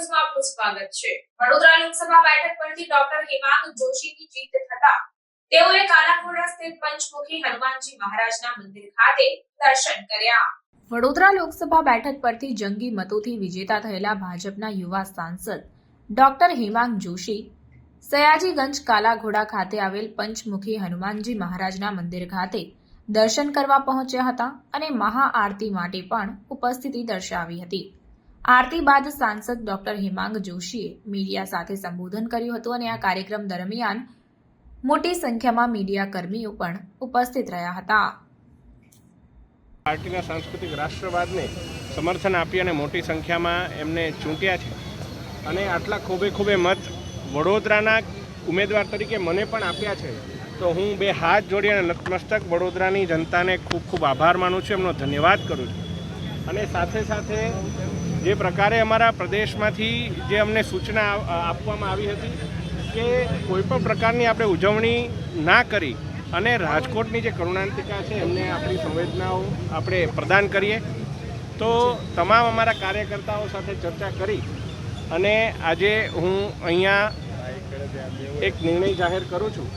ન્યૂઝમાં આપનું સ્વાગત છે. વડોદરા લોકસભા બેઠક પરથી ડોક્ટર હેમાંગ જોશીની જીત થતા તેઓએ કાલાઘોડા સ્થિત પંચમુખી હનુમાનજી મહારાજના મંદિર ખાતે દર્શન કર્યા. વડોદરા લોકસભા બેઠક પરથી જંગી મતોથી વિજેતા થયેલા ભાજપના યુવા સાંસદ ડોક્ટર હેમાંગ જોશી સયાજીગંજ કાલાઘોડા ખાતે આવેલ પંચમુખી હનુમાનજી મહારાજના મંદિર ખાતે દર્શન કરવા પહોંચ્યા હતા અને મહાઆરતી માટે પણ ઉપસ્થિતિ દર્શાવી હતી. આરતી બાદ સાંસદ ડોક્ટર હેમાંગ જોશીએ મીડિયા સાથે સંબોધન કર્યું હતું અને આ કાર્યક્રમ દરમિયાન મોટી સંખ્યામાં મીડિયા કર્મીઓ પણ ઉપસ્થિત રહ્યા હતા. પાર્ટીના સાંસ્કૃતિક રાષ્ટ્રવાદને સમર્થન આપી અને મોટી સંખ્યામાં એમને ચૂંટ્યા છે. અને આટલા ખૂબે ખૂબે મત વડોદરાના ઉમેદવાર તરીકે મને પણ આપ્યા છે. તો હું બે હાથ જોડી અને નતમસ્તક વડોદરાની જનતાને ખૂબ ખૂબ આભાર માનું છું. એમનો ધન્યવાદ કરું છું. અને સાથે સાથે જે પ્રકારે અમારા પ્રદેશમાંથી જે અમને સૂચના આપવામાં આવી હતી કે કોઈપણ પ્રકારની આપણે ઉજવણી ના કરી અને રાજકોટની જે કરુણાંતિકા છે, એમને આપણી સંવેદનાઓ આપણે પ્રદાન કરીએ, તો તમામ અમારા કાર્યકર્તાઓ સાથે ચર્ચા કરી અને આજે હું અહીંયા એક નિર્ણય જાહેર કરું છું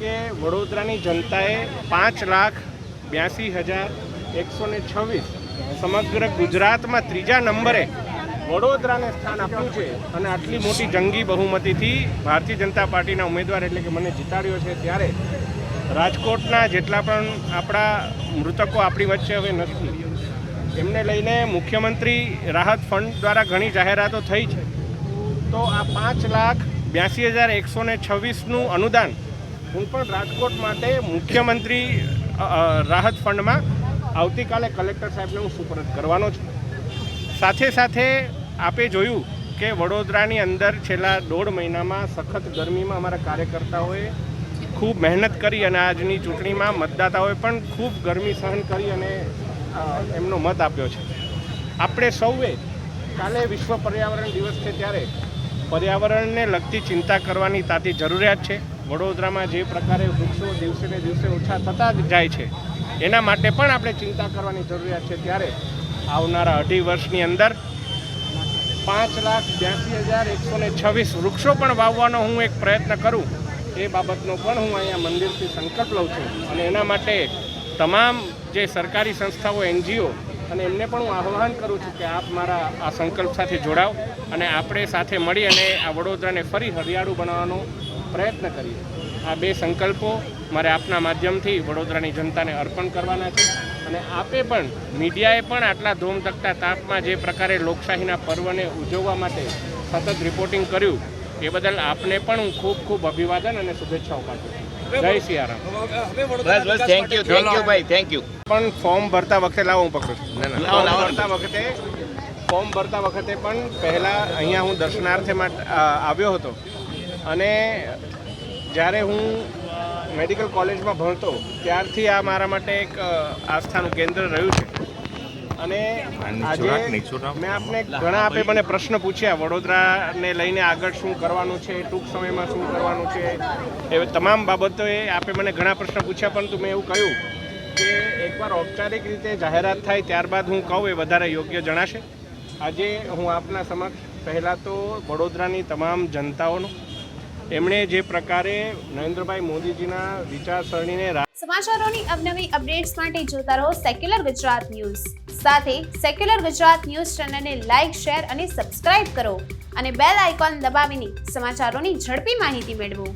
કે વડોદરાની જનતાએ પાંચ લાખ બ્યાસી હજાર એકસો ને છવ્વીસ સમગ્ર ગુજરાતમાં ત્રીજા નંબરે વડોદરાને સ્થાન આપ્યું છે અને આટલી મોટી જંગી બહુમતીથી ભારતીય જનતા પાર્ટીના ઉમેદવાર એટલે કે મને જીતાડ્યો છે ત્યારે રાજકોટના જેટલા પણ આપણા મૃતકો આપણી વચ્ચે હવે નથી. એમને લઈને મુખ્યમંત્રી રાહત ફંડ દ્વારા ઘણી જાહેરાતો થઈ છે. તો આ પાંચ લાખ બ્યાસી હજાર એકસો ને છવ્વીસનું અનુદાન હું પણ રાજકોટ માટે મુખ્યમંત્રી રાહત ફંડમાં આવતીકાલે કલેક્ટર સાહેબને હું સુપરત કરવાનો છું. સાથે સાથે આપે જોયું કે વડોદરાની અંદર છેલ્લા દોઢ મહિનામાં સખત ગરમીમાં અમારા કાર્યકર્તાઓએ ખૂબ મહેનત કરી અને આજની ચૂંટણીમાં મતદાતાઓએ પણ ખૂબ ગરમી સહન કરી અને એમનો મત આપ્યો છે. આપણે સૌએ કાલે વિશ્વ પર્યાવરણ દિવસ છે ત્યારે પર્યાવરણને લગતી ચિંતા કરવાની તાતી જરૂરિયાત છે. વડોદરામાં જે પ્રકારે વૃક્ષો દિવસે ને દિવસે ઓછા થતા જાય છે. એના માટે પણ આપણે ચિંતા કરવાની જરૂરિયાત છે ત્યારે આવનારા અઢી વર્ષની અંદર પાંચ લાખ બ્યાસી હજાર એકસો ને છવ્વીસ વૃક્ષો પણ વાવવાનો હું એક પ્રયત્ન કરું એ બાબતનો પણ હું અહીંયા મંદિરથી સંકલ્પ લઉં છું. અને એના માટે તમામ જે સરકારી સંસ્થાઓ, એનજીઓ અને એમને પણ હું આહ્વાન કરું છું કે આપ મારા આ સંકલ્પ સાથે જોડાઓ અને આપણે સાથે મળી અને આ વડોદરાને ફરી હરિયાળું બનાવવાનો પ્રયત્ન કરીએ. આ બે સંકલ્પો મારે આપના માધ્યમથી વડોદરાની જનતાને અર્પણ કરવાના છે. અને આપે પણ મીડિયાએ પણ આટલા ધોમધકતા તાપમાં જે પ્રકારે લોકશાહીના પર્વને ઉજવવા માટે સતત રિપોર્ટિંગ કર્યું એ બદલ આપને પણ હું ખૂબ ખૂબ અભિવાદન અને શુભેચ્છાઓ પાઠવું છું. જય સિયારામ. બસ બસ થેન્ક યુ થેન્ક યુ ભાઈ થેન્ક યુ પણ ફોર્મ ભરતા વખતે લાવો હું પકડું. ભરતા વખતે ફોર્મ ભરતા વખતે પણ પહેલાં અહીંયા હું દર્શનાર્થે માટે આવ્યો હતો. અને જ્યારે હું મેડિકલ કોલેજમાં ભણતો ત્યારથી આ મારા માટે એક આસ્થાનું કેન્દ્ર રહ્યું છે. અને આજે મેં આપને ઘણા આપે મને પ્રશ્ન પૂછ્યા વડોદરાને લઈને આગળ શું કરવાનું છે ટૂંક સમયમાં શું કરવાનું છે એ તમામ બાબતોએ આપે મને ઘણા પ્રશ્ન પૂછ્યા પરંતુ મેં એવું કહ્યું કે એકવાર ઔપચારિક રીતે જાહેરાત થાય ત્યારબાદ હું કહું એ વધારે યોગ્ય જણાશે. આજે હું આપના સમક્ષ પહેલાં તો વડોદરાની તમામ જનતાઓનો એમણે જે પ્રકારે નરેન્દ્રભાઈ મોદીજીના વિચારસરણીને સમાચારોની અવનવી અપડેટ્સ માટે જોતા રહો સેક્યુલર ગુજરાત ન્યૂઝ સાથે સેક્યુલર ગુજરાત ન્યૂઝ ચેનલને લાઇક શેર અને સબસ્ક્રાઇબ કરો અને બેલ આઇકોન દબાવીને સમાચારોની ઝડપી માહિતી મેળવો.